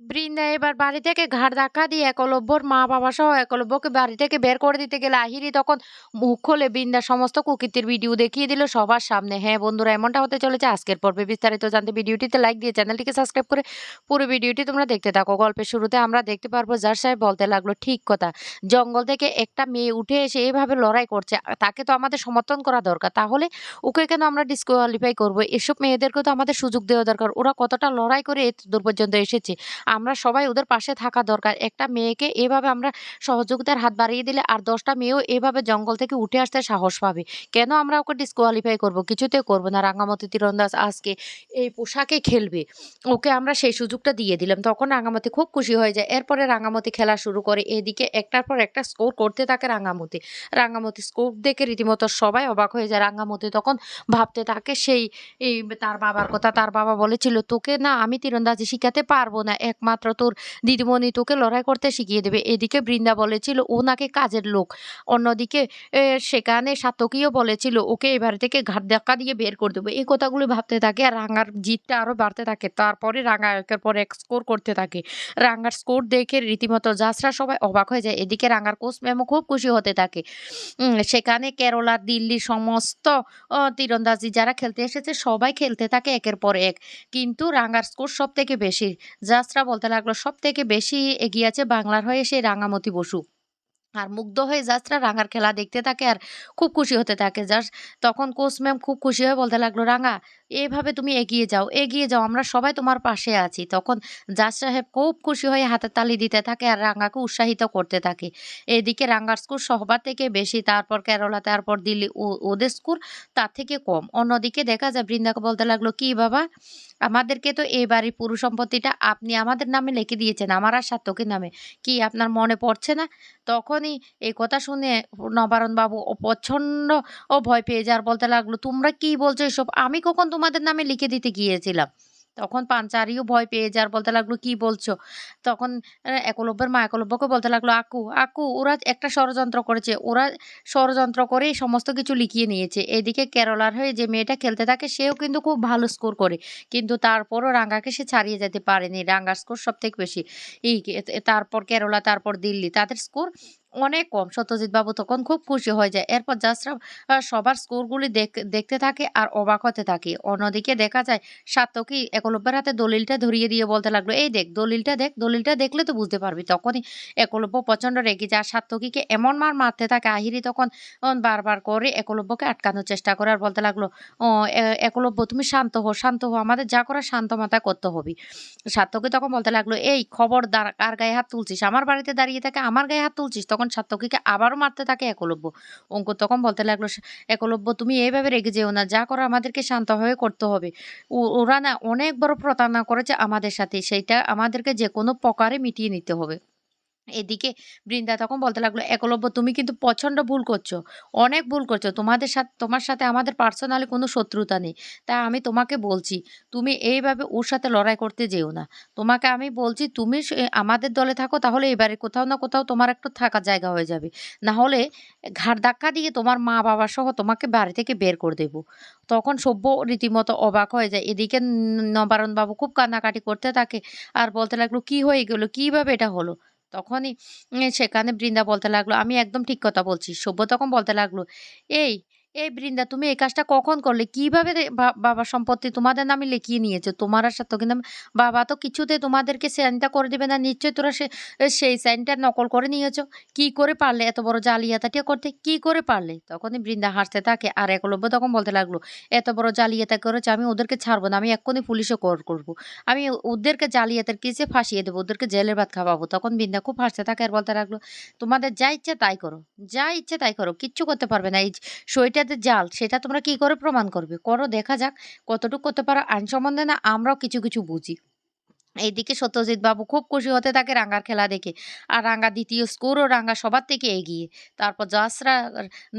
বৃন্দা এবার বাড়ি থেকে ঘাড় ধাক্কা দিয়ে একলব্যর মা বাবা সহ একলব্যকে বাড়ি থেকে বের করে দিতে গেলে আহিরি তখন মুখ খোলে বৃন্দা সমস্ত কুকীর্তির ভিডিও দেখিয়ে দিল সবার সামনে। হ্যাঁ বন্ধুরা, এমনটা হতে চলেছে আজকের পর্বে। বিস্তারিত জানতে ভিডিওটিতে লাইক দিয়ে চ্যানেলটিকে সাবস্ক্রাইব করে পুরো ভিডিওটি তোমরা দেখতে থাকো। গল্পের শুরুতে আমরা দেখতে পারব যার সাহেব বলতে লাগল, ঠিক কথা, জঙ্গল থেকে একটা মেয়ে উঠে এসে এভাবে লড়াই করছে, তাকে তো আমাদের সমর্থন করা দরকার। তাহলে ওকে কেন আমরা ডিসকোয়ালিফাই করব? এসব মেয়েদেরকে তো আমাদের সুযোগ দেওয়া দরকার। ওরা কতটা লড়াই করে এত দূর পর্যন্ত এসেছে? আমরা সবাই ওদের পাশে থাকা দরকার। একটা মেয়েকে এভাবে আমরা সহযোগিতার হাত বাড়িয়ে দিলে আর দশটা মেয়েও এভাবে জঙ্গল থেকে উঠে আসতে সাহস পাবে। কেন আমরা ওকে ডিসকোয়ালিফাই করব? কিছুতে করব না। রাঙামতি তীরন্দাজ আজকে এই পোশাকে খেলবে। ওকে আমরা সেই সুযোগটা দিয়ে দিলাম। তখন রাঙামতি খুব খুশি হয়ে যায়। এরপরে রাঙামতি খেলা শুরু করে। এদিকে একটার পর একটা স্কোর করতে থাকে রাঙামতি রাঙামতি স্কোর দেখে রীতিমতো সবাই অবাক হয়ে যায়। রাঙামতি তখন ভাবতে থাকে, সেই তার বাবার কথা, তার বাবা বলেছিল, তোকে না আমি তীরন্দাজি শিখাতে পারব না। একমাত্র তোর দিদিমণি তোকে লড়াই করতে শিখিয়ে দেবে। এদিকে বৃন্দা বলেছিল, ও নাকি কাজের লোক। অন্যদিকে সেখানে সাতকীও বলেছিল, ওকে এবার থেকে ঘাট ধাক্কা দিয়ে বের করে দেবো। এই কথাগুলো ভাবতে থাকে আর রাঙার জিতটা আরও বাড়তে থাকে। তারপরে রাঙা একের পর এক স্কোর করতে থাকে। রাঙার স্কোর দেখে রীতিমতো যাত্রা সবাই অবাক হয়ে যায়। এদিকে রাঙার কোচ ম্যামও খুব খুশি হতে থাকে। সেখানে কেরলা, দিল্লি সমস্ত তীরন্দাজি যারা খেলতে এসেছে সবাই খেলতে থাকে একের পর এক। কিন্তু রাঙার স্কোর সব থেকে বেশি। যাত্রা বলতে লাগল সব থেকে বেশি এগিয়ে আছে বাংলার হয়ে সেই রাঙামতি বসু। আর মুগ্ধ হয়ে যাত্রা রাঙার খেলা দেখতে থাকে আর খুব খুশি হতে থাকে। যার তখন কোচ ম্যাম খুব খুশি হয়ে বলতে লাগল, রাঙা এইভাবে তুমি এগিয়ে যাও এগিয়ে যাও, আমরা সবাই তোমার পাশে আছি। তখন জাজ সাহেব খুব খুশি হয়ে হাতের তালি দিতে থাকে আর রাঙাকে উৎসাহিত করতে থাকে। এদিকে রাঙ্গার স্কুল সবার থেকে বেশি, তারপর কেরলা, তারপর দিল্লি ওদের স্কুল তার থেকে কম। অন্যদিকে দেখা যায় বৃন্দাকে বলতে লাগল, কি বাবা আমাদেরকে তো এই বাড়ির পুরো সম্পত্তিটা আপনি আমাদের নামে লিখে দিয়েছেন, আমার আর সার্থকের নামে। কি আপনার মনে পড়ছে না? তখনই এই কথা শুনে নবারণবাবু প্রচণ্ড ও ভয় পেয়ে যার বলতে লাগল, তোমরা কি বলছো এসব? আমি কখন তোমাদের নামে লিখে দিতে গিয়েছিলাম? তখন পাঞ্চারিও ভয় পেয়ে যার বলতে লাগল, কি বলছো? তখন একলব্যের মা একলব্যকে বলতে লাগল, আকু আকু, ওরা একটা ষড়যন্ত্র করেছে। ওরা ষড়যন্ত্র করেই সমস্ত কিছু লিখিয়ে নিয়েছে। এদিকে কেরলার হয়ে যে মেয়েটা খেলতে থাকে, সেও কিন্তু খুব ভালো স্কোর করে। কিন্তু তারপরও রাঙ্গাকে সে ছাড়িয়ে যেতে পারেনি। রাঙ্গার স্কোর সব থেকে বেশি। এই তারপর কেরলা, তারপর দিল্লি। তাদের স্কোর অনেক কম। সত্যজিৎ বাবু তখন খুব খুশি হয়ে যায়। এরপর যাত্রা সবার স্কোরগুলি দেখ- দেখতে থাকে আর অবাক হতে থাকে। অন্যদিকে দেখা যায় সাতকি একলব্যের হাতে দলিলটা ধরিয়ে দিয়ে বলতে লাগল, এই দেখ, দলিলটা দেখ, দলিলটা দেখলে তো বুঝতে পারবি। তখনই একলব্য প্রচণ্ড রেগে যায়। আর সাতকিকে এমন মার মারতে থাকে, আহিরি তখন বারবার করে একলব্যকে আটকানোর চেষ্টা করে আর বলতে লাগল ও একলব্য তুমি শান্ত হো শান্ত হো আমাদের যা করা শান্ত মাথায় করতে হবে। সার্থকী তখন বলতে লাগল, এই খবর খবরদার, কার গায়ে হাত তুলছিস? আমার বাড়িতে দাঁড়িয়ে থাকে আমার গায়ে হাত তুলছিস? তখন সার্থকীকে আবারও মারতে থাকে একলব্য। অঙ্কুর তখন বলতে লাগল "সা- একলব্য, তুমি এইভাবে রেগে যেও না, যা করো আমাদেরকে শান্তভাবে করতে হবে। ওরা না অনেক বড় প্রতারণা করেছে আমাদের সাথে, সেইটা আমাদেরকে যে কোনো প্রকারে মিটিয়ে নিতে হবে। এদিকে বৃন্দা তখন বলতে লাগল একলব্য তুমি কিন্তু প্রচণ্ড ভুল করছ। অনেক ভুল করছ। তোমাদের সাথে, তোমার সাথে আমাদের পার্সোনালি কোনো শত্রুতা নেই। তা আমি তোমাকে বলছি, তুমি এইভাবে ওর সাথে লড়াই করতে যেও না। তোমাকে আমি বলছি, তুমি আমাদের দলে থাকো, তাহলে এবারে কোথাও না কোথাও তোমার একটু থাকার জায়গা হয়ে যাবে। না হলে ঘাড় ধাক্কা দিয়ে তোমার মা বাবা সহ তোমাকে বাড়ি থেকে বের করে দেব। তখন সভ্য রীতিমতো অবাক হয়ে যায়। এদিকে নবারণবাবু খুব কান্নাকাটি করতে থাকে আর বলতে লাগল, কি হয়ে গেলো? কীভাবে এটা হলো? তখনই সেখানে বৃন্দা বলতে লাগল, আমি একদম ঠিক কথা বলছি সভ্য তখন বলতে লাগল। এই এই বৃন্দা, তুমি এই কাজটা কখন করলে? কীভাবে বাবার সম্পত্তি তোমাদের নামে লিখিয়ে নিয়েছো? তোমার আর সাথে কিন্তু বাবা তো কিছুতে তোমাদেরকে সাইনটা করে দেবে না। নিশ্চয়ই তোরা সেই সাইনটা নকল করে নিয়েছো। কি করে পারলে এত বড় জালিয়াতাটিও করতে? কি করে পারলে? তখনই বৃন্দা হাসতে থাকে। আর একলব্য তখন বলতে লাগল, এত বড় জালিয়াতা করেছে, আমি ওদেরকে ছাড়বো না। আমি এক্ষুনি পুলিশে কর করব। আমি ওদেরকে জালিয়াতের কেসে ফাঁসিয়ে দেবো? ওদেরকে জেলের ভাত খাওয়াবো? তখন বৃন্দা খুব হাসতে থাকে আর বলতে লাগল, তোমাদের যা ইচ্ছে তাই করো। যা ইচ্ছে তাই করো। কিচ্ছু করতে পারবে না। এই সইটাতে জাল, সেটা তোমরা কি করে প্রমাণ করবে? করো, দেখা যাক কতটুকু করতে পারো। আইন সম্বন্ধে না, আমরাও কিছু কিছু বুঝি। এইদিকে সত্যজিৎ বাবু খুব খুশি হতে থাকে রাঙ্গার খেলা দেখে। আর রাঙ্গা দ্বিতীয় স্কোর ও রাঙ্গা সবার থেকে এগিয়ে। তারপর জাসরা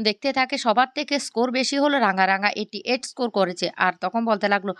দেখতে থাকে সবার থেকে স্কোর বেশি হলো রাঙ্গা। রাঙ্গা এটি এইট স্কোর করেছে। আর তখন বলতে লাগল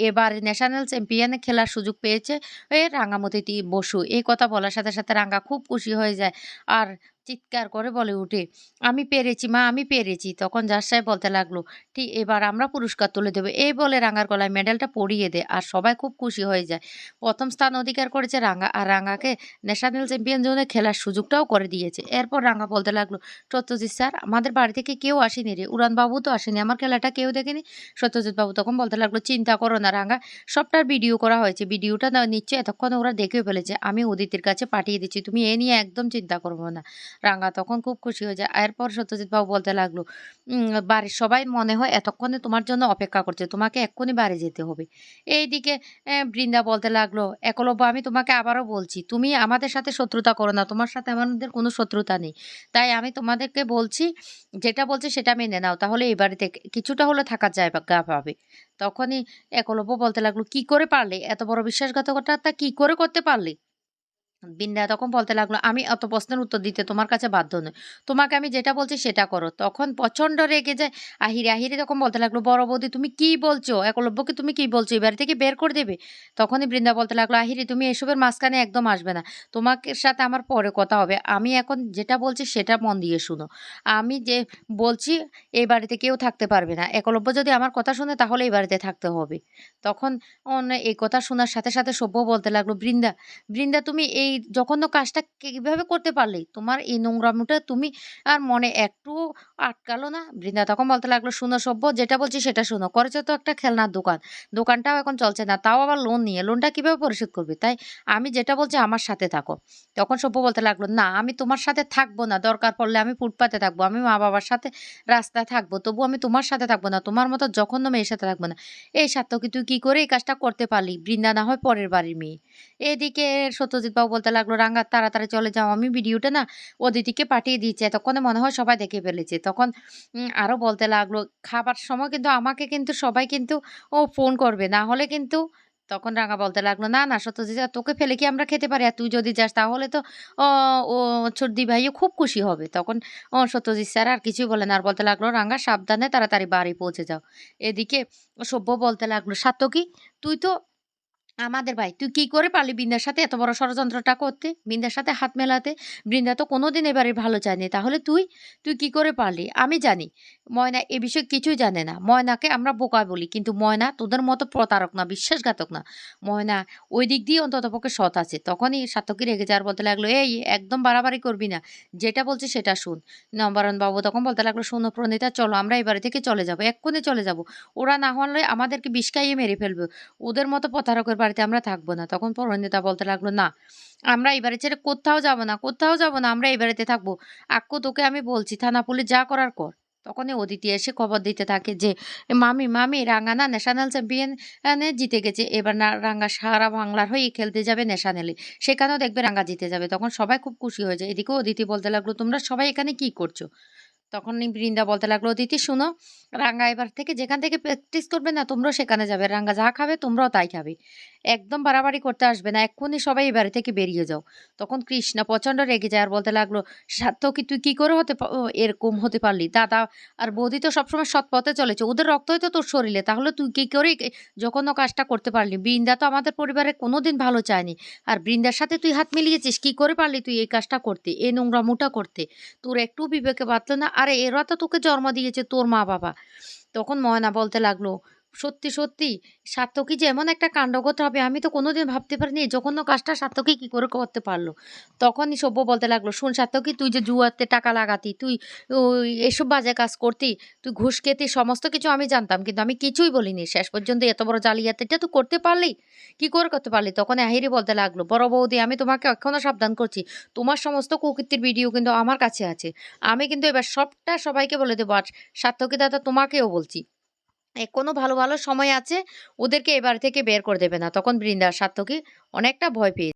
এবার ন্যাশনাল চ্যাম্পিয়নে খেলার সুযোগ পেয়েছে, এ, রাঙ্গামতি বসু। এই কথা বলার সাথে সাথে রাঙ্গা খুব খুশি হয়ে যায়। আর চিৎকার করে বলে উঠে আমি পেরেছি, মা, আমি পেরেছি। তখন জাজ সাহেব বলতে লাগল, ঠিক, এবার আমরা পুরস্কার তুলে দেবো। এই বলে রাঙার গলায় মেডেলটা পরিয়ে দেয় আর সবাই খুব খুশি হয়ে যায়। প্রথম স্থান অধিকার করেছে রাঙা আর রাঙাকে ন্যাশনাল চ্যাম্পিয়ন জোনে খেলার সুযোগটাও করে দিয়েছে। এরপর রাঙা বলতে লাগল, সত্যজিৎ স্যার, আমাদের বাড়ি থেকে কেউ আসেনি রে, উড়ানবাবু তো আসেনি, আমার খেলাটা কেউ দেখেনি? সত্যজিৎ বাবু তখন বলতে লাগল, চিন্তা করো না রাঙা, সবটার ভিডিও করা হয়েছে, ভিডিওটা নিশ্চয়ই এতক্ষণ ওরা দেখেও ফেলেছে, আমি উদিতির কাছে পাঠিয়ে দিচ্ছি, তুমি এ নিয়ে একদম চিন্তা করব না। রাঙা তখন খুব খুশি হয়ে যায়। এরপর সত্যজিৎ বাবু বলতে লাগল "উম, বাড়ির সবাই মনে হয় এতক্ষণে তোমার জন্য অপেক্ষা করছে তোমাকে এক্ষুনি বাড়ি যেতে হবে। এইদিকে বৃন্দা বলতে লাগল একলব্য আমি তোমাকে আবারও বলছি তুমি আমাদের সাথে শত্রুতা করো না তোমার সাথে আমাদের কোনো শত্রুতা নেই। তাই আমি তোমাদেরকে বলছি যেটা বলছে সেটা মেনে নাও তাহলে এই বাড়িতে কিছুটা হলে থাকার জায়গা পাবে। তখনই একলব্য বলতে লাগল কি করে পারলে? এত বড় বিশ্বাসঘাতকতা কি করে করতে পারলে? বিন্দা তখন বলতে লাগল, আমি অত প্রশ্নের উত্তর দিতে তোমার কাছে বাধ্য নই। তোমাকে আমি যেটা বলছি সেটা করো। তখন প্রচণ্ড রেগে যায় আহিরে আহিরে তখন বলতে লাগল, বড় বৌদি, তুমি কি বলছো? একলব্যকে তুমি কি বলছো? এই বাড়ি থেকে বের করে দেবে? তখনই বৃন্দা বলতে লাগল, আহিরে, তুমি এসবের মাঝখানে একদম আসবে না। তোমাকে সাথে আমার পরে কথা হবে। আমি এখন যেটা বলছি সেটা মন দিয়ে শুনো। আমি যে বলছি, এই বাড়িতে কেউ থাকতে পারবে না। একলব্য যদি আমার কথা শুনে, তাহলে এই বাড়িতে থাকতে হবে। তখন এই কথা শোনার সাথে সাথে সভ্য বলতে লাগল, বৃন্দা বৃন্দা, তুমি এই জঘন্য কাজটা কীভাবে করতে পারলে? তোমার এই নোংরামোটা তুমি আর মনে একটু আটকালো না? বৃন্দা তখন বলতে লাগল, শুনো সভ্য, যেটা বলছি সেটা শুনো। করেছ তো একটা খেলনার দোকান। দোকানটাও এখন চলছে না। তাও আবার লোন নিয়ে। লোনটা কীভাবে পরিশোধ করবে? তাই আমি যেটা বলছি আমার সাথে থাকো। তখন সভ্য বলতে লাগল, না, আমি তোমার সাথে থাকব না। দরকার পড়লে আমি ফুটপাতে থাকব। আমি মা বাবার সাথে রাস্তায় থাকব। তবু আমি তোমার সাথে থাকব না। তোমার মতো জঘন্য মেয়ের সাথে থাকব না। এই সার্থকী, তুই কি করে এই কাজটা করতে পারলি? বৃন্দা না হয় পরের বাড়ির মেয়ে। এদিকে সত্যজিৎ বাবু বলতে লাগল, রাঙ্গা, তাড়াতাড়ি চলে যাও। আমি ভিডিওটা না অদিতিকে পাঠিয়ে দিয়েছি। তখন মনে হয় সবাই দেখে ফেলেছে। তখন আরও বলতে লাগল, খাবার সময় কিন্তু আমাকে কিন্তু সবাই কিন্তু ও ফোন করবে। না হলে কিন্তু তখন রাঙা বলতে লাগল, না না, সত্যজিৎ তোকে ফেলে কি আমরা খেতে পারি? আর তুই যদি যাস, তাহলে তো, ও ছর্দি ভাইও খুব খুশি হবে। তখন, ও, সত্যজিৎ স্যার আর কিছুই বলে না। আর বলতে লাগল, রাঙ্গা, সাবধানে তাড়াতাড়ি বাড়ি পৌঁছে যাও। এদিকে সভ্য বলতে লাগল সাত্যকী তুই তো আমাদের ভাই, তুই কি করে পারলি বৃন্দার সাথে এত বড় ষড়যন্ত্রটা করতে? বৃন্দার সাথে হাত মেলাতে? বৃন্দা তো কোনোদিন এবারে ভালো চায়নি। তাহলে তুই? তুই কি করে পারলি? আমি জানি। ময়না এ বিষয়ে কিছুই জানে না। ময়নাকে আমরা বোকা বলি, কিন্তু ময়না তোদের মতো প্রতারক না, বিশ্বাসঘাতক না। ময়না ওই দিক দিয়ে অন্তত পক্ষে সৎ আছে। তখনই সাতকী রেগে যাওয়ার বলতে লাগল, এই, একদম বাড়াবাড়ি করবি না। যেটা বলছি সেটা শুন। নম্বরণ বাবু তখন বলতে লাগল, শোনো প্রণীতা, চলো, আমরা এবারে থেকে চলে যাব। এক্ষুনি চলে যাব। ওরা না হলে আমাদেরকে বিষ খাইয়ে মেরে ফেলবে। ওদের মতো প্রতারকের বাড়িতে আমরা থাকব না। তখন পরণিতা বলতে লাগল, না, আমরা এবারে ছেড়ে কোথাও যাব না, কোথাও যাব না, আমরা এই বাড়িতে থাকব। আক্কু, তোকে আমি বলছি, থানা পুলিশ যা করার কর। তখনই অদিতি এসে খবর দিতে থাকে যে, মামি মামি রাঙ্গা না ন্যাশনাল চ্যাম্পিয়ন জিতে গেছে। এবার না, রাঙ্গা সারা বাংলার হয়ে খেলতে যাবে ন্যাশনালে। সেখানেও দেখবে রাঙ্গা জিতে যাবে। তখন সবাই খুব খুশি হয়ে যায়। এদিকে অদিতি বলতে লাগল, তোমরা সবাই এখানে কি করছ? তখন বৃন্দা বলতে লাগল, অদিতি, শুনো, রাঙ্গা এবার থেকে যেখান থেকে প্র্যাকটিস করবে না, তোমরাও সেখানে যাবে। রাঙ্গা যা খাবে, তোমরাও তাই খাবে। একদম বাড়াবাড়ি করতে আসবে না, এক্ষুনি সবাই এই বাড়ি থেকে বেরিয়ে যাও। তখন কৃষ্ণা প্রচণ্ড রেগে যায় আর বলতে লাগল কি? তুই কী করে হতে এরকম হতে পারলি? দাদা আর বৌদি তো সবসময় সৎ পথে চলেছে, ওদের রক্তই তো তোর শরীরে, তাহলে তুই কী করে যখন কাজটা করতে পারলি? বৃন্দা তো আমাদের পরিবারে কোনো দিন ভালো চায়নি। আর বৃন্দার সাথে তুই হাত মিলিয়েছিস, কি করে পারলি তুই এই কাজটা করতে এই নোংরামোটা করতে? তোর একটু বিবেকে বাঁধলো না, আরে এরা তো তোকে জন্ম দিয়েছে তোর মা বাবা তখন ময়না বলতে লাগল সত্যি সত্যি। সার্থকী যে এমন একটা কাণ্ড করতে হবে, আমি তো কোনোদিন ভাবতে পারিনি জঘন্য কাজটা সার্থকী কী করে করতে পারল। তখনই সভ্য বলতে লাগল, শুন সার্থকী, তুই যে জুয়াতে টাকা লাগাতি, তুই এসব বাজে কাজ করতি, তুই ঘুষ খেতি, সমস্ত কিছু আমি জানতাম, কিন্তু আমি কিছুই বলিনি। শেষ পর্যন্ত এত বড় জালিয়াতিটা তুই করতে পারলি? কি করে করতে পারলি? তখন আহিরি বলতে লাগল, বড় বৌদি, আমি তোমাকে এখনও সাবধান করছি। তোমার সমস্ত কুকীর্তির ভিডিও কিন্তু আমার কাছে আছে। আমি কিন্তু এবার সবটা সবাইকে বলে দেবো, আর সার্থকী দাদা তোমাকেও বলছি। এখনও ভালো ভালো সময় আছে, ওদেরকে এবার থেকে বের করে দেবে না। তখন বৃন্দার সার্থকী অনেকটা ভয় পেয়ে